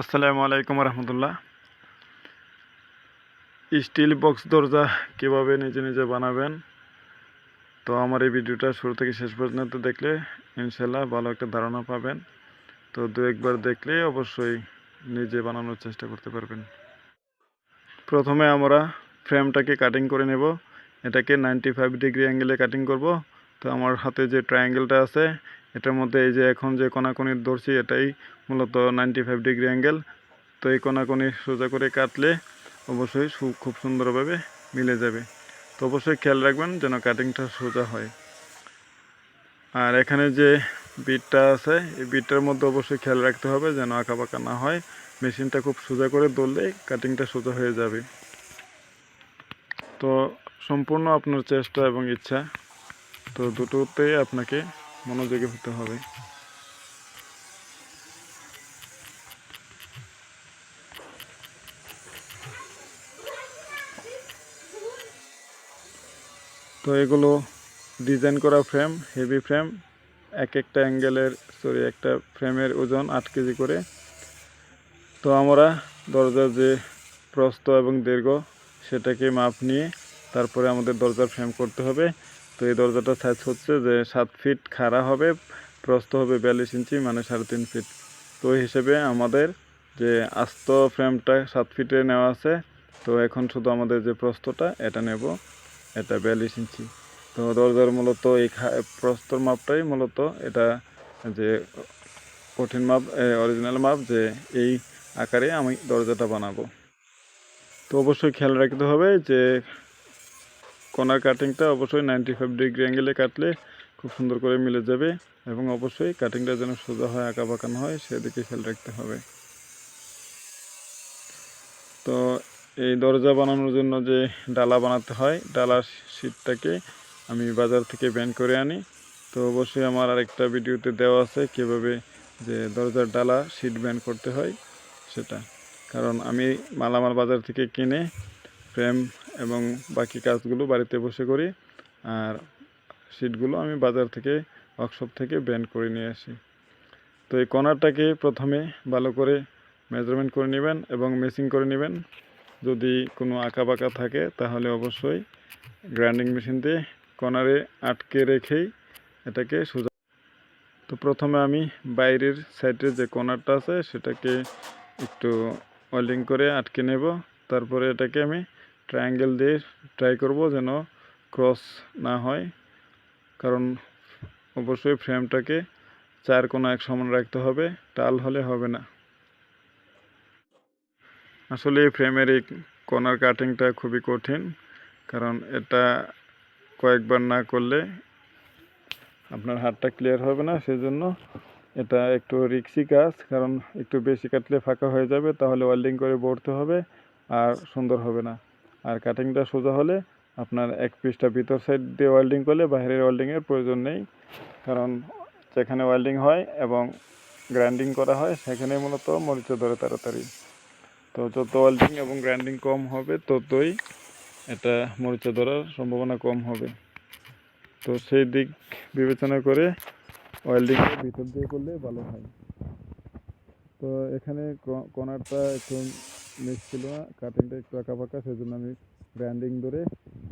আসসালামু আলাইকুম রহমতুল্লাহ। Still box দরজা কীভাবে নিজে নিজে বানাবেন? তো আমার এই ভিডিওটা শুরু থেকে শেষ পর্যন্ত দেখলে ইনশাল্লাহ ভালো একটা ধারণা পাবেন। তো দু একবার দেখলে অবশ্যই নিজে বানানোর চেষ্টা করতে পারবেন। প্রথমে আমরা ফ্রেমটাকে কাটিং করে নেব। এটাকে নাইনটি ফাইভ ডিগ্রি অ্যাঙ্গেলে কাটিং করব। তো আমার হাতে যে ট্রায়াঙ্গেলটা আছে এটার মধ্যে এই যে এখন যে কোনাকুনি ধরছি, এটাই মূলত নাইনটি ফাইভ ডিগ্রি অ্যাঙ্গেল তো এই কোনাকুনি সোজা করে কাটলে অবশ্যই খুব সুন্দরভাবে মিলে যাবে। তো অবশ্যই খেয়াল রাখবেন যেন কাটিংটা সোজা হয়। আর এখানে যে বিটটা আছে, এই বিটটার মধ্যে অবশ্যই খেয়াল রাখতে হবে যেন আঁকা বাঁকা না হয়। মেশিনটা খুব সোজা করে ধরলেই কাটিংটা সোজা হয়ে যাবে। তো সম্পূর্ণ আপনার চেষ্টা এবং ইচ্ছা। তো দুটোতেই আপনাকে মনোযোগী হতে হবে। তো এগুলো ডিজাইন করা ফ্রেম হেভি ফ্রেম এক একটা অ্যাঙ্গেলের সরি একটা ফ্রেমের ওজন আট কেজি করে। তো আমরা দরজার যে প্রস্থ এবং দীর্ঘ সেটাকে মাপ নিয়ে তারপরে আমাদের দরজার ফ্রেম করতে হবে। তো এই দরজাটার সাইজ হচ্ছে যে সাত ফিট খাড়া হবে, প্রস্থ হবে বিয়াল্লিশ ইঞ্চি মানে সাড়ে তিন ফিট তো ওই হিসেবে আমাদের যে আস্ত ফ্রেমটা সাত ফিটে নেওয়া আছে, তো এখন শুধু আমাদের যে প্রস্থটা, এটা নেব। এটা বিয়াল্লিশ ইঞ্চি। তো দরজার মূলত এই প্রস্তর মাপটাই মূলত এটা যে কঠিন মাপ অরিজিনাল মাপ যে এই আকারে আমি দরজাটা বানাবো। তো অবশ্যই খেয়াল রাখতে হবে যে কর্নার কাটিংটা অবশ্যই নাইনটি ফাইভ ডিগ্রি অ্যাঙ্গেলে কাটলে খুব সুন্দর করে মিলে যাবে এবং অবশ্যই কাটিংটা যেন সোজা হয়, আঁকা বাঁকানো হয়, সেদিকে খেয়াল রাখতে হবে। তো এই দরজা বানানোর জন্য যে ডালা বানাতে হয়, ডালার শীটটাকে আমি বাজার থেকে ব্যান করে আনি। তো অবশ্যই আমার আরেকটা ভিডিওতে দেওয়া আছে কীভাবে যে দরজার ডালা শীট ব্যান করতে হয়, সেটা। কারণ আমি মালামাল বাজার থেকে কিনে ফ্রেম এবং বাকি কাজগুলো বাড়িতে বসে করি, আর শীটগুলো আমি বাজার থেকে ওয়ার্কশপ থেকে ব্যান্ড করে নিয়ে আসি। তো এই কর্নারটাকে প্রথমে ভালো করে মেজারমেন্ট করে নেবেন এবং মেসিং করে নেবেন। যদি কোনো আঁকা বাঁকা থাকে, তাহলে অবশ্যই গ্রাইন্ডিং মেশিন দিয়ে কর্নারে আটকে রেখেই এটাকে সোজা তো প্রথমে আমি বাইরের সাইডে যে কর্নারটা আছে, সেটাকে একটু ওয়েল্ডিং করে আটকে নেব। তারপরে এটাকে আমি ট্রায়াঙ্গেল দিয়ে ট্রাই করব যেন ক্রস না হয়। কারণ অবশ্যই ফ্রেমটাকে চার কোনো এক সমান রাখতে হবে, টাল হলে হবে না। আসলে এই ফ্রেমের এই কর্নার কাটিংটা খুবই কঠিন, কারণ এটা কয়েকবার না করলে আপনার হাতটা ক্লিয়ার হবে না, সেজন্য এটা একটু রিক্সি কাজ, কারণ একটু বেশি কাটলে ফাঁকা হয়ে যাবে, তাহলে ওয়েল্ডিং করে বড়তে হবে, আর সুন্দর হবে না। আর কাটিংটা সোজা হলে আপনার এক পিসটা ভিতর সাইড দিয়ে ওয়েল্ডিং করলে বাইরের ওয়েল্ডিংয়ের প্রয়োজন নেই। কারণ যেখানে ওয়েল্ডিং হয় এবং গ্রাইন্ডিং করা হয় সেখানে মূলত মরিচা ধরে তাড়াতাড়ি। তো যত ওয়েল্ডিং এবং গ্রাইন্ডিং কম হবে, ততই এটা মরিচা ধরার সম্ভাবনা কম হবে। তো সেই দিক বিবেচনা করে ওয়েল্ডিংয়ের ভিতর দিয়ে করলে ভালো হয়। তো এখানে ক- কর্নারটা একটু মিক্স ছিল কাটিংটা একটু আঁকা ফাঁকা সেজন্য আমি ব্র্যান্ডিং ধরে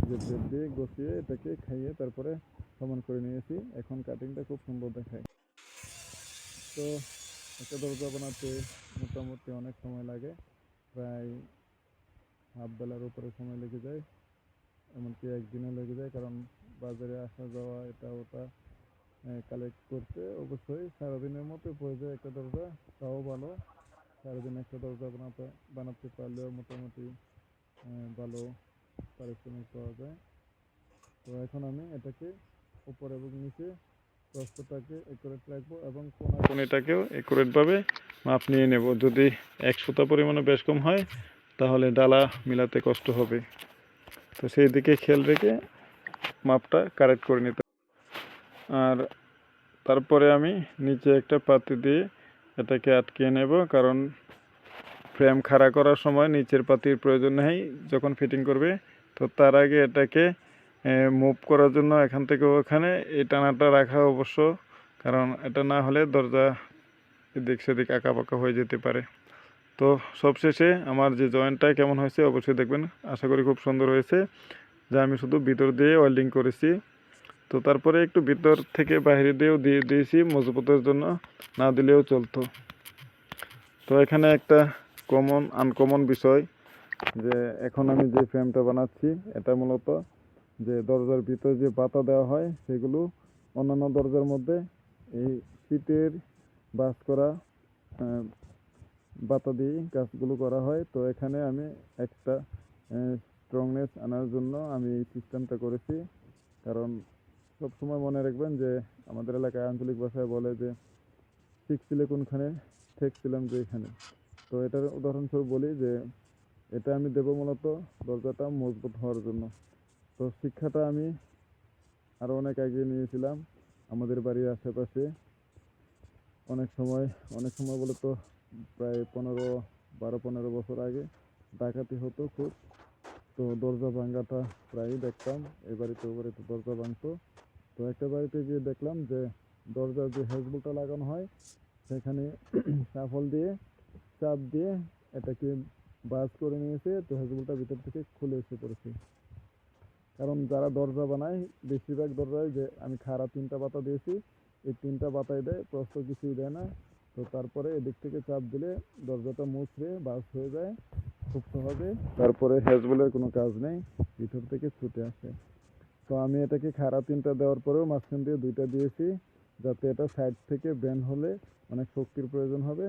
যে দিয়ে বসিয়ে এটাকে খাইয়ে তারপরে সমান করে নিয়েছি। এখন কাটিংটা খুব সুন্দর দেখায়। তো একটা দরজা বানাতে মোটামুটি অনেক সময় লাগে। প্রায় হাফ বেলার উপরে সময় লেগে যায়, এমনকি একদিনও লেগে যায়, কারণ বাজারে আসা যাওয়া এটা ওটা কালেক্ট করতে অবশ্যই সারাদিনের মতো পড়ে যায় একটা দরজা, তাও ভালো। একটা দরজা বানাতে বানাতে পারলেও মোটামুটি ভালো পারিশ্রমিক পাওয়া যায়। তো এখন আমি এটাকে উপর এবং নিচে প্রস্তটাকে একুরেট রাখব এবং কোনা কোনিটাকেও একুরেটভাবে মাপ নিয়ে নেব। যদি এক সুতা পরিমাণে বেশ কম হয়, তাহলে ডালা মিলাতে কষ্ট হবে। তো সেই দিকে খেয়াল রেখে মাপটা কারেক্ট করে নিতে আর তারপরে আমি নিচে একটা পাতি দিয়ে এটাকে আটকিয়ে নেব, কারণ ফ্রেম খাড়া করার সময় নিচের পাতির প্রয়োজন নেই যখন ফিটিং করবে। তো তার আগে এটাকে মুভ করার জন্য এখান থেকে ওখানে এই টানাটা রাখা অবশ্য, কারণ এটা না হলে দরজা এদিক সেদিক আঁকা পাকা হয়ে যেতে পারে। তো সবশেষে আমার যে জয়েন্টটা কেমন হয়েছে অবশ্যই দেখবেন। আশা করি খুব সুন্দর হয়েছে। যা আমি শুধু ভিতর দিয়ে ওয়েল্ডিং করেছি। তো তারপরে একটু ভিতর থেকে বাইরে দিয়েও দিয়ে দিয়েছি মজবুতের জন্য, না দিলেও চলতো। তো এখানে একটা কমন আনকমন বিষয় যে এখন আমি যে ফ্রেমটা বানাচ্ছি, এটা মূলত যে দরজার ভিতর যে পাতা দেওয়া হয়, সেগুলো অন্যান্য দরজার মধ্যে এই শীতের বাস করা বাতা দিয়ে কাজগুলো করা হয়। তো এখানে আমি একটা স্ট্রংনেস আনার জন্য আমি এই সিস্টেমটা করেছি। কারণ সবসময় মনে রাখবেন যে আমাদের এলাকায় আঞ্চলিক ভাষায় বলে যে, শিখছিলে কোনখানে? ঠেকছিলাম যে এখানে। তো এটার উদাহরণস্বরূপ বলি যে, এটা আমি দেবো মূলত দরজাটা মজবুত হওয়ার জন্য। তো শিক্ষাটা আমি আরও অনেক এগিয়ে নিয়েছিলাম। আমাদের বাড়ির আশেপাশে অনেক সময় অনেক সময় বলে তো প্রায় পনেরো, বারো, পনেরো বছর আগে ডাকাতি হতো খুব। তো দরজা ভাঙ্গাটা প্রায়ই দেখতাম। এই বাড়িতে ও বাড়িতে দরজা ভাঙতো। তো একটা বাড়িতে গিয়ে দেখলাম যে দরজার যে হেজবুলটা লাগানো হয়, সেখানে সাফল দিয়ে চাপ দিয়ে এটাকে বাজ করে নিয়েছে, তো হেজবুলটা ভিতর থেকে খুলে এসে পড়েছে। কারণ যারা দরজা বানায়, বেশিরভাগ দরজায় যে আমি খারাপ তিনটা পাতা দিয়েছি, এই তিনটা পাতায় দেয় প্রস্ত কিছুই দেয় না। তো তারপরে এদিক থেকে চাপ দিলে দরজাটা মুছড়ে বাস হয়ে যায়, খুব সহজে। তারপরে হেজবুলের কোনো কাজ নেই, ভিতর থেকে ছুটে আসে। তো আমি এটাকে খারাপ তিনটা দেওয়ার পরেও মাঝখান দিয়ে দুইটা দিয়েছি, যাতে এটা সাইড থেকে ব্যান হলে অনেক শক্তির প্রয়োজন হবে।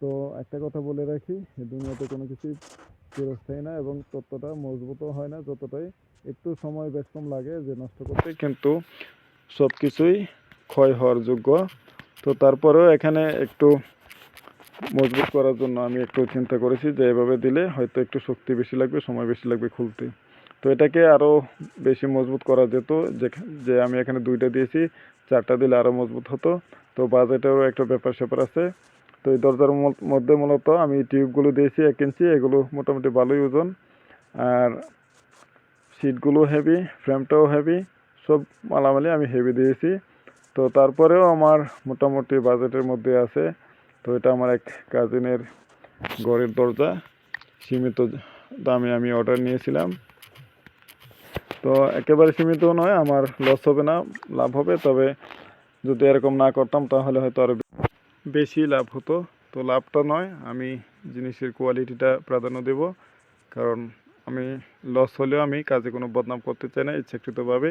তো একটা কথা বলে রাখি দুনিয়াতে কোনো কিছুই চিরস্থায়ী না এবং ততটা মজবুতও হয় না যতটাই একটু সময় বেশ কম লাগে যে নষ্ট করতে, কিন্তু সব কিছুই ক্ষয় হওয়ার যোগ্য। তো তারপরেও এখানে একটু মজবুত করার জন্য আমি একটু চিন্তা করেছি যে এভাবে দিলে হয়তো একটু শক্তি বেশি লাগবে, সময় বেশি লাগবে খুলতে। তো এটাকে আরও বেশি মজবুত করা যেত যে আমি এখানে দুইটা দিয়েছি, চারটা দিলে আরও মজবুত হতো। তো বাজেটেরও একটা ব্যাপার স্যাপার আছে। তো এই দরজার মধ্যে মূলত আমি টিউবগুলো দিয়েছি এক ইঞ্চি, এগুলো মোটামুটি ভালোই ওজন। আর সিটগুলো হেভি, ফ্রেমটাও হেভি, সব মালামালি আমি হেভি দিয়েছি। তো তারপরেও আমার মোটামুটি বাজেটের মধ্যে আছে। তো এটা আমার এক কাজিনের ঘরের দরজা। সীমিত দামে আমি অর্ডার নিয়েছিলাম। তো একেবারে সীমিত নয়, আমার লস হবে না, লাভ হবে, তবে যদি এরকম না করতাম তাহলে হয়তো আরও বেশি লাভ হতো। তো লাভটা নয়, আমি জিনিসের কোয়ালিটিটা প্রাধান্য দেব, কারণ আমি লস হলেও আমি কাজে কোনো বদনাম করতে চাই না, ইচ্ছাকৃতভাবে।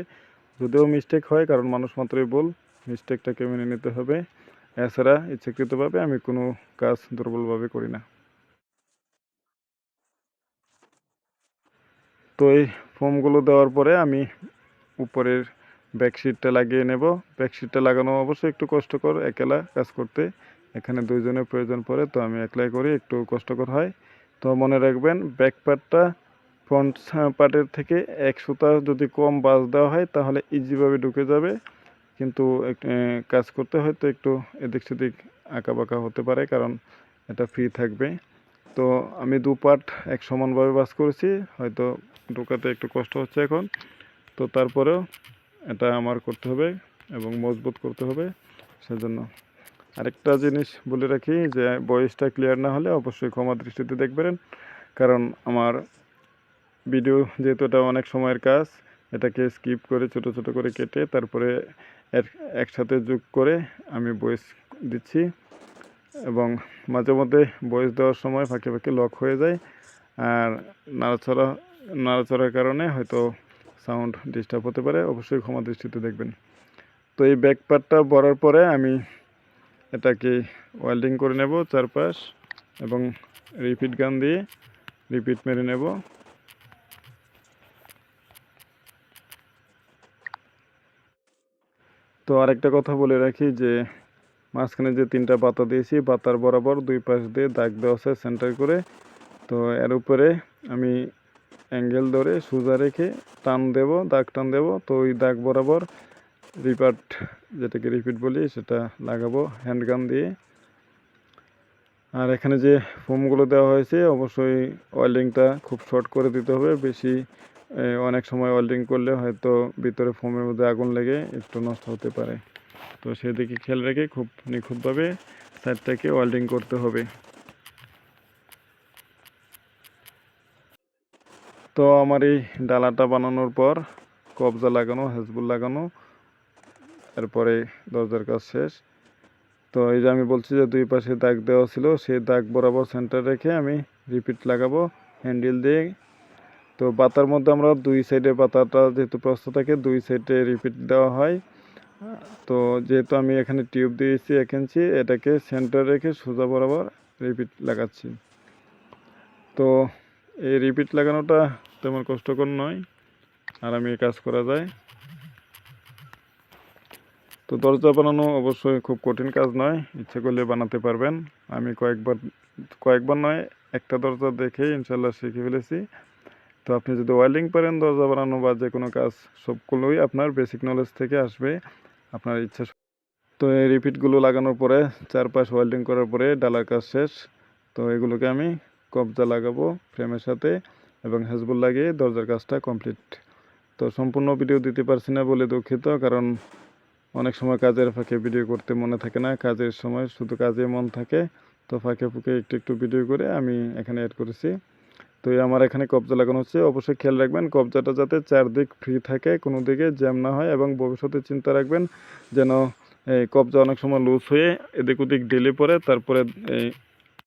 যদিও মিস্টেক হয়, কারণ মানুষ মাত্রই বল মিস্টেকটাকে মেনে নিতে হবে। এছাড়া ইচ্ছাকৃতভাবে আমি কোনো কাজ দুর্বলভাবে করি না। তো এই ফোমগুলো দেওয়ার পরে আমি উপরের ব্যাকশিটটা লাগিয়ে নেব। ব্যাকশিটটা লাগানো অবশ্যই একটু কষ্টকর, একলা কাজ করতে। এখানে দুইজনের প্রয়োজন পড়ে, তো আমি একলাই করি, একটু কষ্টকর হয়। তো মনে রাখবেন ব্যাক পার্টটা ফ্রন্ট পার্টের থেকে এক সুতা যদি কম বাস দেওয়া হয়, তাহলে ইজিভাবে ঢুকে যাবে। কিন্তু কাজ করতে হয়তো একটু এদিক সেদিক বাঁকা হতে পারে, কারণ এটা ফ্রি থাকবে। তো আমি দু পার্ট এক সমানভাবে বাস করেছি, হয়তো ঢোকাতে একটু কষ্ট হচ্ছে এখন। তো তারপরেও এটা আমার করতে হবে এবং মজবুত করতে হবে, সেজন্য আরেকটা জিনিস বলে রাখি যে বয়সটা ক্লিয়ার না হলে অবশ্যই ক্ষমা দৃষ্টিতে দেখবেন, কারণ আমার ভিডিও যেহেতু এটা অনেক সময়ের কাজ, এটাকে স্কিপ করে ছোট ছোট করে কেটে তারপরে এক- একসাথে যোগ করে আমি বয়েস দিচ্ছি এবং মাঝে মধ্যে বয়েস দেওয়ার সময় ফাঁকে ফাঁকে লক হয়ে যায়, আর নাড়াচড়া নাড়াচড়ার কারণে হয়তো সাউন্ড ডিস্টার্ব হতে পারে। অবশ্যই ক্ষমা দৃষ্টিতে দেখবেন। তো এই ব্যাক পার্টটা ভরার পরে আমি এটাকে ওয়েল্ডিং করে নেব চারপাশ এবং রিপিট গান দিয়ে রিপিট মেরে নেব। তো আরেকটা কথা বলে রাখি যে মাঝখানে যে তিনটা পাতা দিয়েছি, পাতার বরাবর দুই পাশ দিয়ে দাগ দেওয়া আছে সেন্টার করে। তো এর উপরে আমি অ্যাঙ্গেল ধরে সোজা রেখে টান দেব, দাগ টান দেব। তো ওই দাগ বরাবর রিপার্ট, যেটাকে রিপিট বলি, সেটা লাগাবো হ্যান্ডগান দিয়ে। আর এখানে যে ফোমগুলো দেওয়া হয়েছে, অবশ্যই ওয়েল্ডিংটা খুব শর্ট করে দিতে হবে। বেশি অনেক সময় ওয়েল্ডিং করলে হয়তো ভিতরে ফোমের মধ্যে আগুন লেগে একটু নষ্ট হতে পারে। তো সেদিকে খেয়াল রেখে খুব নিখুঁতভাবে সাইডটাকে ওয়েল্ডিং করতে হবে। তো আমার এই ডালাটা বানানোর পর কবজা লাগানো, হেজবুল লাগানো, এরপরে দরজার কাজ শেষ। তো এই যে আমি বলছি যে দুই পাশে দাগ দেওয়া ছিল, সেই দাগ বরাবর সেন্টার রেখে আমি রিপিট লাগাবো হ্যান্ডেল দিয়ে। তো পাতার মধ্যে আমরা দুই সাইডে পাতাটা যেহেতু প্রস্ত থাকে, দুই সাইডে রিপিট দেওয়া হয়। তো যেহেতু আমি এখানে টিউব দিয়েছি, এক ইঞ্চি এটাকে সেন্টার রেখে সোজা বরাবর রিপিট লাগাচ্ছি। তো এই রিপিট লাগানোটা তেমন কষ্টকর নয়। আর আমি কাজ করা যায়। তো দরজা বানানো অবশ্যই খুব কঠিন কাজ নয়। ইচ্ছে করলে বানাতে পারবেন। আমি কয়েকবার কয়েকবার নয়, একটা দরজা দেখে ইনশাল্লাহ শিখে ফেলেছি। তো আপনি যদি ওয়েল্ডিং পারেন দরজা বানানো বা যে কোনো কাজ, সবগুলোই আপনার বেসিক নলেজ থেকে আসবে। আপনার ইচ্ছা তো এই রিপিটগুলো লাগানোর পরে, চারপাশ ওয়েল্ডিং করার পরে ডালার কাজ শেষ। তো এগুলোকে আমি কবজা লাগাবো ফ্রেমের সাথে। এবং হেজবুল লাগিয়ে দরজার কাজটা কমপ্লিট তো সম্পূর্ণ ভিডিও দিতে পারছি না বলে দুঃখিত, কারণ অনেক সময় কাজের ফাঁকে ভিডিও করতে মনে থাকে না, কাজের সময় শুধু কাজে মন থাকে। তো ফাঁকে ফুঁকে একটু একটু ভিডিও করে আমি এখানে অ্যাড করেছি। তো আমার এখানে কবজা লাগানো হচ্ছে। অবশ্যই খেয়াল রাখবেন, কবজাটা যাতে চারদিক ফ্রি থাকে, কোনো দিকে জ্যাম না হয় এবং ভবিষ্যতে চিন্তা রাখবেন যেন এই কবজা অনেক সময় লুজ হয়ে এদিক ওদিক ঢিলে পড়ে, তারপরে এই